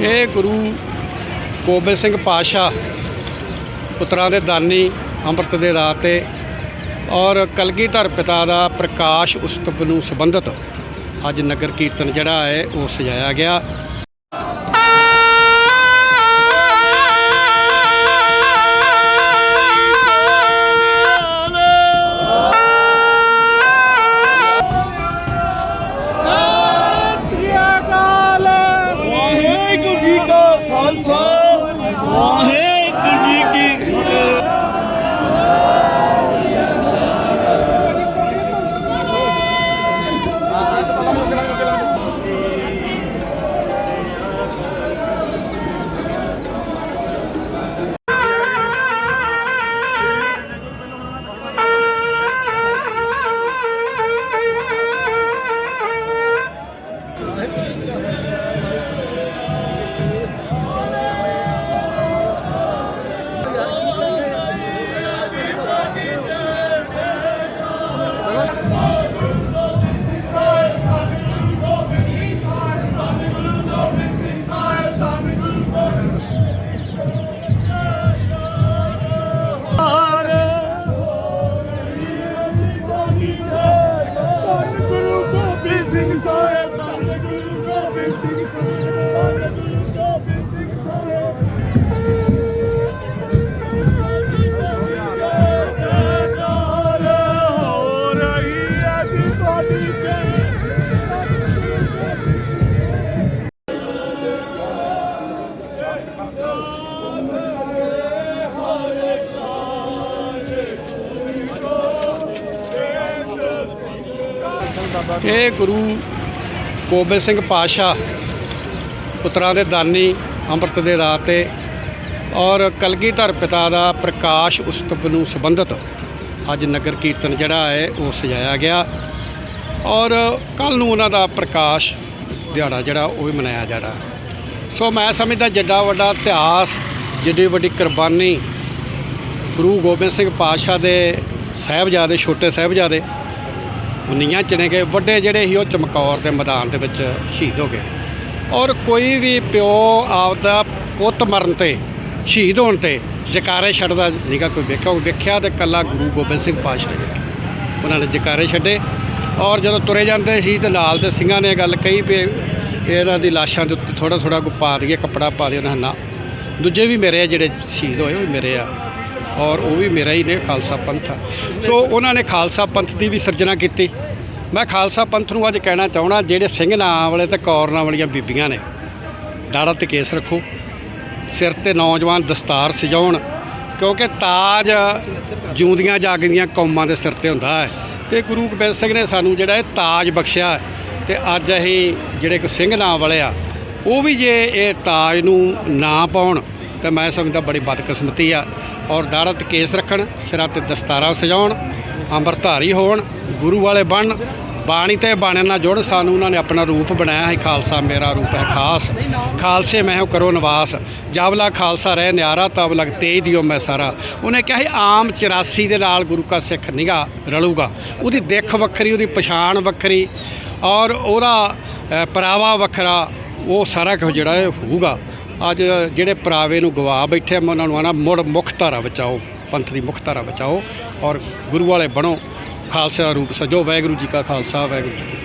ਇਹ ਗੁਰੂ ਗੋਬਿੰਦ ਸਿੰਘ ਪਾਤਸ਼ਾਹ, ਪੁੱਤਰਾਂ ਦੇ ਦਾਨੀ ਅੰਮ੍ਰਿਤ ਦੇ ਦਾਤੇ ਔਰ ਕਲਗੀਧਰ ਪਿਤਾ ਦਾ ਪ੍ਰਕਾਸ਼ ਉਤਸਵ ਨੂੰ ਸੰਬੰਧਿਤ ਅੱਜ ਨਗਰ ਕੀਰਤਨ ਜਿਹੜਾ ਹੈ ਉਹ ਸਜਾਇਆ ਗਿਆ। ਇਹ ਗੁਰੂ ਗੋਬਿੰਦ ਸਿੰਘ ਪਾਤਸ਼ਾਹ, ਪੁੱਤਰਾਂ ਦੇ ਦਾਨੀ ਅੰਮ੍ਰਿਤ ਦੇ ਦਾਤੇ ਔਰ ਕਲਗੀਧਰ ਪਿਤਾ ਦਾ ਪ੍ਰਕਾਸ਼ ਉਤਸਵ ਨੂੰ ਸੰਬੰਧਿਤ ਅੱਜ ਨਗਰ ਕੀਰਤਨ ਜਿਹੜਾ ਹੈ, ਉਹ ਸਜਾਇਆ ਗਿਆ ਔਰ ਕੱਲ ਨੂੰ ਉਹਨਾਂ ਦਾ ਪ੍ਰਕਾਸ਼ ਦਿਹਾੜਾ ਜਿਹੜਾ, ਉਹ ਵੀ ਮਨਾਇਆ ਜਾਣਾ। ਸੋ ਮੈਂ ਸਮਝਦਾ ਜਿੱਡਾ ਵੱਡਾ ਇਤਿਹਾਸ, ਜਿੱਡੀ ਵੱਡੀ ਕੁਰਬਾਨੀ ਗੁਰੂ ਗੋਬਿੰਦ ਸਿੰਘ ਪਾਤਸ਼ਾਹ ਦੇ ਸਾਹਿਬਜ਼ਾਦੇ, ਛੋਟੇ ਸਾਹਿਬਜ਼ਾਦੇ ਉਹ ਨੀਹਾਂ ਚਿਣੇ ਗਏ, ਵੱਡੇ ਜਿਹੜੇ ਸੀ ਉਹ ਚਮਕੌਰ ਦੇ ਮੈਦਾਨ ਦੇ ਵਿੱਚ ਸ਼ਹੀਦ ਹੋ ਗਏ। ਔਰ ਕੋਈ ਵੀ ਪਿਓ ਆਪਦਾ ਪੁੱਤ ਮਰਨ ਤੇ ਸ਼ਹੀਦ ਹੋਣ ਤੇ ਜਕਾਰੇ ਛੱਡਦਾ ਨਹੀਂਗਾ ਕੋਈ ਵੇਖਿਆ, ਉਹ ਵੇਖਿਆ ਤੇ ਕੱਲਾ ਗੁਰੂ ਗੋਬਿੰਦ ਸਿੰਘ ਪਾਤਸ਼ਾਹ ਨੇ ਵੇਖਿਆ। ਉਹਨਾਂ ਨੇ ਜਕਾਰੇ ਛੱਡੇ ਔਰ ਜਦੋਂ ਤੁਰੇ ਜਾਂਦੇ ਸੀ ਤੇ ਨਾਲ ਦੇ ਸਿੰਘਾਂ ਨੇ ਇਹ ਗੱਲ ਕਹੀ ਵੀ ਇਹਨਾਂ ਦੀ ਲਾਸ਼ਾਂ ਦੇ ਉੱਤੇ ਥੋੜਾ ਥੋੜਾ ਕੋ ਪਾ ਦਈਏ ਕੱਪੜਾ ਪਾ ਦਿਓ, ਉਹਨਾਂ ਨਾ। ਦੂਜੇ ਵੀ ਮੇਰੇ ਆ ਜਿਹੜੇ ਸ਼ਹੀਦ ਹੋਏ, ਉਹ ਵੀ ਮੇਰੇ ਆ। ਔਰ ਉਹ ਵੀ ਮੇਰਾ ਹੀ ਨੇ, ਖਾਲਸਾ ਪੰਥ ਆ। ਸੋ ਉਹਨਾਂ ਨੇ ਖਾਲਸਾ ਪੰਥ ਦੀ ਵੀ ਸਿਰਜਣਾ ਕੀਤੀ। ਮੈਂ ਖਾਲਸਾ ਪੰਥ ਨੂੰ ਅੱਜ ਕਹਿਣਾ ਚਾਹਣਾ ਜਿਹੜੇ ਸਿੰਘ ਨਾਂ ਵਾਲੇ ਤੇ ਕੌਰਨਾਂ ਵਾਲੀਆਂ ਬੀਬੀਆਂ ਨੇ, ਦਾੜਾ ਤੇ ਕੇਸ ਰੱਖੋ। ਸਿਰ ਤੇ ਨੌਜਵਾਨ ਦਸਤਾਰ ਸਜਾਉਣ, ਕਿਉਂਕਿ ਤਾਜ ਜਿਉਂਦੀਆਂ ਜਾਗਦੀਆਂ ਕੌਮਾਂ ਦੇ ਸਿਰ ਤੇ ਹੁੰਦਾ ਹੈ। ਤੇ ਗੁਰੂ ਗੋਬਿੰਦ ਸਿੰਘ ਨੇ ਸਾਨੂੰ ਜਿਹੜਾ ਇਹ ਤਾਜ ਬਖਸ਼ਿਆ ਹੈ। ਤੇ ਅੱਜ ਅਸੀਂ ਜਿਹੜੇ ਕੋ ਸਿੰਘ ਨਾਂ ਵਾਲੇ ਆ, ਉਹ ਵੀ ਜੇ ਇਹ ਤਾਜ ਨੂੰ ਨਾ ਪਾਉਣ ਤੇ ਮੈਂ ਸਮਝਦਾ ਬੜੀ ਬਦਕਿਸਮਤੀ ਆ। ਔਰ ਦਾੜਾ ਕੇਸ ਰੱਖਣ ਸਿਰਾਂ ਤੇ ਦਸਤਾਰਾਂ ਸਜਾਉਣ ਅੰਮ੍ਰਿਤਧਾਰੀ ਹੋਣ ਗੁਰੂ ਵਾਲੇ ਬਣਨ ਬਾਣੀ ਤੇ ਬਾਣੇ ਨਾਲ ਜੁੜ ਸਾਨੂੰ ਉਹਨਾਂ ਨੇ ਆਪਣਾ ਰੂਪ ਬਣਾਇਆ ਹੈ। ਖਾਲਸਾ ਮੇਰਾ ਰੂਪ ਹੈ ਖਾਸ। ਖਾਲਸੇ ਮੈਂ ਹੋ ਕਰੋ ਨਿਵਾਸ। ਜਾਵਲਾ ਖਾਲਸਾ ਰਹਿ ਨਿਆਰਾ ਤਬ ਲਗ ਤੇਜ ਦਿਓ ਮੈਂ ਸਾਰਾ। ਉਹਨੇ ਕਿਹਾ ਸੀ ਆਮ 84 ਦੇ ਨਾਲ ਗੁਰੂ ਕਾ ਸਿੱਖ ਨਿਗਾ ਰਲੂਗਾ। ਉਹਦੀ ਦਿੱਖ ਵੱਖਰੀ ਉਹਦੀ ਪਛਾਣ ਵੱਖਰੀ ਔਰ ਉਹਦਾ ਅ, ਪਰਾਵਾ ਵੱਖਰਾ ਉਹ ਸਾਰਾ ਕੁਝ ਜਿਹੜਾ ਹੈ ਹੋਊਗਾ। ਅੱਜ ਜਿਹੜੇ ਪਰਾਵੇ ਨੂੰ ਗਵਾ ਬੈਠੇ ਆ, ਮੈਂ ਉਹਨਾਂ ਨੂੰ ਆਣਾ ਮੁੜ ਮੁੱਖ ਧਾਰਾ ਬਚਾਓ ਪੰਥ ਦੀ ਮੁੱਖ ਧਾਰਾ ਬਚਾਓ ਔਰ ਗੁਰੂ ਵਾਲੇ ਬਣੋ ਖਾਲਸਾ ਰੂਪ ਸਜੋ ਵਾਹਿਗੁਰੂ ਜੀ ਕਾ ਖਾਲਸਾ ਵਾਹਿਗੁਰੂ ਜੀ ਕੀ